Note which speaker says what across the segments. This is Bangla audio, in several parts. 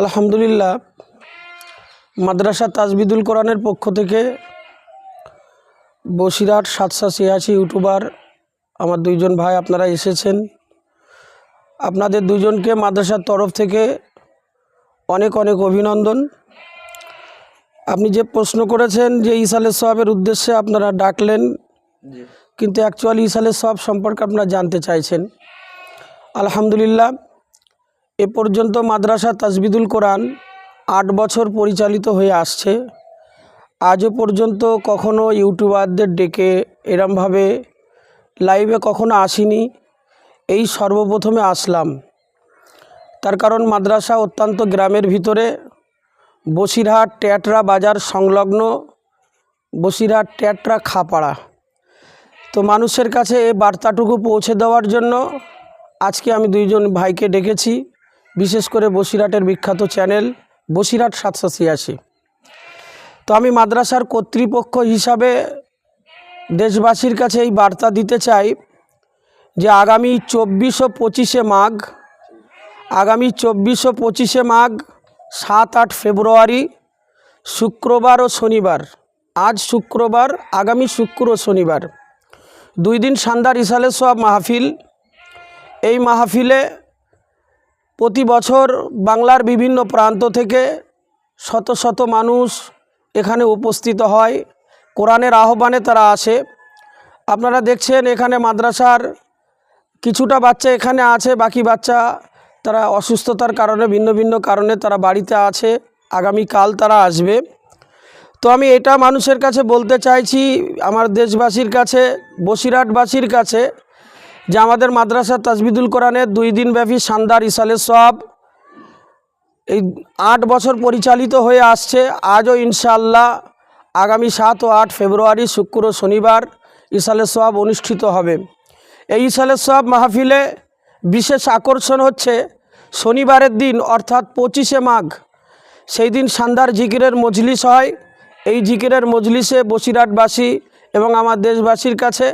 Speaker 1: আলহামদুলিল্লাহ মাদ্রাসা তাজবিদুল কোরআনের পক্ষ থেকে বসিরহাট সাতশো ছিয়াশি ইউটিউবার আমার দুইজন ভাই আপনারা এসেছেন। আপনাদের দুজনকে মাদ্রাসার তরফ থেকে অনেক অনেক অভিনন্দন। আপনি যে প্রশ্ন করেছেন যে ইসালের সবের উদ্দেশ্যে আপনারা ডাকলেন কিন্তু অ্যাকচুয়ালি ইসালের সব সম্পর্কে আপনারা জানতে চাইছেন। আলহামদুলিল্লাহ এ পর্যন্ত মাদ্রাসা তাজবিদুল কোরআন আট বছর পরিচালিত হয়ে আসছে। আজও পর্যন্ত কখনো ইউটিউবারদের ডেকে এরমভাবে লাইভে কখনো আসিনি। এই সর্বপ্রথমে আসলাম। তার কারণ মাদ্রাসা অত্যন্ত গ্রামের ভিতরে। বসিরহাট ট্যাটরা বাজার সংলগ্ন বসিরহাট ট্যাটরা খাপাড়া। তো মানুষের কাছে এই বার্তাটুকু পৌঁছে দেওয়ার জন্য আজকে আমি দুইজন ভাইকে ডেকেছি। বিশেষ করে বসিরহাটের বিখ্যাত চ্যানেল বসিরহাট সাতশো ছিয়াশি। তো আমি মাদ্রাসার কর্তৃপক্ষ হিসাবে দেশবাসীর কাছে এই বার্তা দিতে চাই যে আগামী চব্বিশ ও পঁচিশে মাঘ, আগামী চব্বিশ ও পঁচিশে মাঘ, সাত আট ফেব্রুয়ারি, শুক্রবার ও শনিবার, আজ শুক্রবার, আগামী শুক্র ও শনিবার। দুই দিন সান্দার ইসালে মাহফিল। এই মাহফিলে প্রতি বছর বাংলার বিভিন্ন প্রান্ত থেকে শত শত মানুষ এখানে উপস্থিত হয়। কোরআনের আহ্বানে তারা আসে। আপনারা দেখছেন এখানে মাদ্রাসার কিছুটা বাচ্চা এখানে আছে, বাকি বাচ্চা তারা অসুস্থতার কারণে, ভিন্ন ভিন্ন কারণে তারা বাড়িতে আছে। আগামীকাল তারা আসবে। তো আমি এটা মানুষের কাছে বলতে চাইছি, আমার দেশবাসীর কাছে, বসিরহাটবাসীর কাছে যে আমাদের মাদ্রাসা তাজবিদুল কোরআনের দুই দিনব্যাপী শানদার ইসালে সব এই আট বছর পরিচালিত হয়ে আসছে। আজও ইনশাআল্লাহ আগামী সাত ও আট ফেব্রুয়ারি, শুক্র শনিবার ইসালে সব অনুষ্ঠিত হবে। এই ইসালে সব মাহফিলে বিশেষ আকর্ষণ হচ্ছে শনিবারের দিন, অর্থাৎ পঁচিশে মাঘ, সেই দিন সান্দার জিকিরের মজলিস হয়। এই জিকিরের মজলিসে বসিরহাটবাসী এবং আমার দেশবাসীর কাছে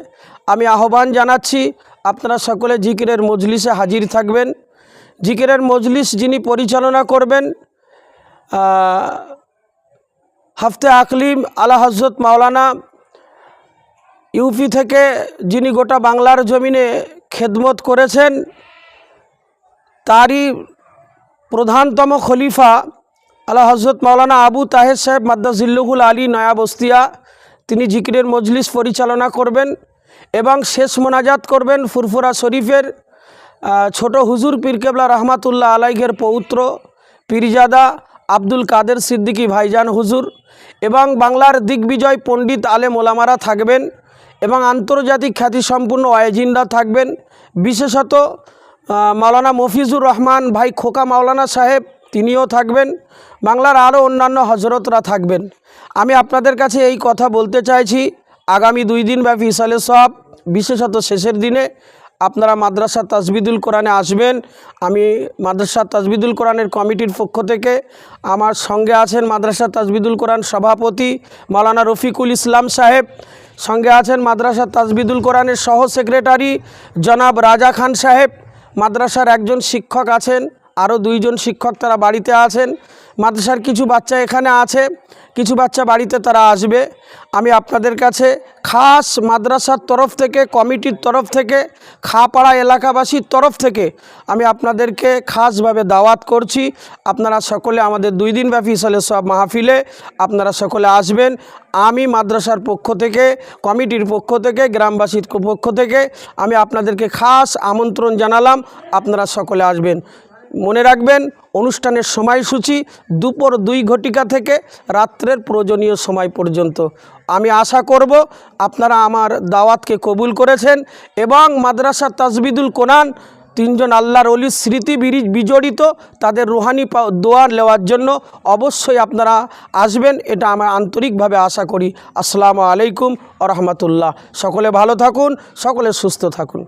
Speaker 1: আমি আহ্বান জানাচ্ছি আপনারা সকলে জিকিরের মজলিসে হাজির থাকবেন। জিকিরের মজলিস যিনি পরিচালনা করবেন হাফতে আকলিম আলা হজরত মাওলানা ইউপি থেকে যিনি গোটা বাংলার জমিনে খেদমত করেছেন, তারই প্রধানতম খলিফা আলা হজরত মাওলানা আবু তাহের সাহেব মাদ্দাজিল্লুহুল আলী নয়া বস্তিয়া, তিনি জিকিরের মজলিস পরিচালনা করবেন। এবং শেষ মোনাজাত করবেন ফুরফুরা শরীফের ছোট হুজুর পীরকেবলা রহমাতুল্লাহ আলাইঘের পৌত্র পীরজাদা আব্দুল কাদের সিদ্দিকী ভাইজান হুজুর এবং বাংলার দিগ্বিজয় পণ্ডিত আলেম ওলামারা থাকবেন এবং আন্তর্জাতিক খ্যাতিসম্পন্ন ওয়াইজিনরা থাকবেন। বিশেষত মাওলানা মফিজুর রহমান ভাই খোকা মাওলানা সাহেব, তিনিও থাকবেন। বাংলার আরও অন্যান্য হজরতরা থাকবেন। আমি আপনাদের কাছে এই কথা বলতে চাইছি আগামী দুই দিন ব্যাপী ইসালে সব বিশেষত শেষের দিনে আপনারা মাদ্রাসা তাজবিদুল কোরআনে আসবেন। আমি মাদ্রাসা তাজবিদুল কোরআনের কমিটির পক্ষ থেকে আমার সঙ্গে আছেন মাদ্রাসা তাজবিদুল কোরআন সভাপতি মাওলানা রফিকুল ইসলাম সাহেব, সঙ্গে আছেন মাদ্রাসা তাজবিদুল কোরআনের সহ সেক্রেটারি জনাব রাজা খান সাহেব। মাদ্রাসার একজন শিক্ষক আছেন আরও দুইজন শিক্ষক তারা বাড়িতে আছেন। মাদ্রাসার কিছু বাচ্চা এখানে আছে, কিছু বাচ্চা বাড়িতে তারা আসবে। আমি আপনাদের কাছে খাস মাদ্রাসার তরফ থেকে, কমিটির তরফ থেকে, খাপাড়া এলাকাবাসীর তরফ থেকে আমি আপনাদেরকে খাসভাবে দাওয়াত করছি। আপনারা সকলে আমাদের দুই দিন ব্যাপী সালে সব মাহফিলে আপনারা সকলে আসবেন। আমি মাদ্রাসার পক্ষ থেকে, কমিটির পক্ষ থেকে, গ্রামবাসীর পক্ষ থেকে আমি আপনাদেরকে খাস আমন্ত্রণ জানালাম। আপনারা সকলে আসবেন। মনে রাখবেন, অনুষ্ঠানের সময়সূচি দুপুর দুই ঘটিকা থেকে রাত্রের প্রয়োজনীয় সময় পর্যন্ত। আমি আশা করব আপনারা আমার দাওয়াতকে কবুল করেছেন এবং মাদ্রাসা তাজবিদুল কোরআন তিনজন আল্লাহর অলির স্মৃতি বিজড়িত তাদের রুহানি পা- দোয়া নেওয়ার জন্য অবশ্যই আপনারা আসবেন, এটা আমার আন্তরিকভাবে আশা করি। আসসালামু আলাইকুম আ রহমতুল্লাহ। সকলে ভালো থাকুন, সকলে সুস্থ থাকুন।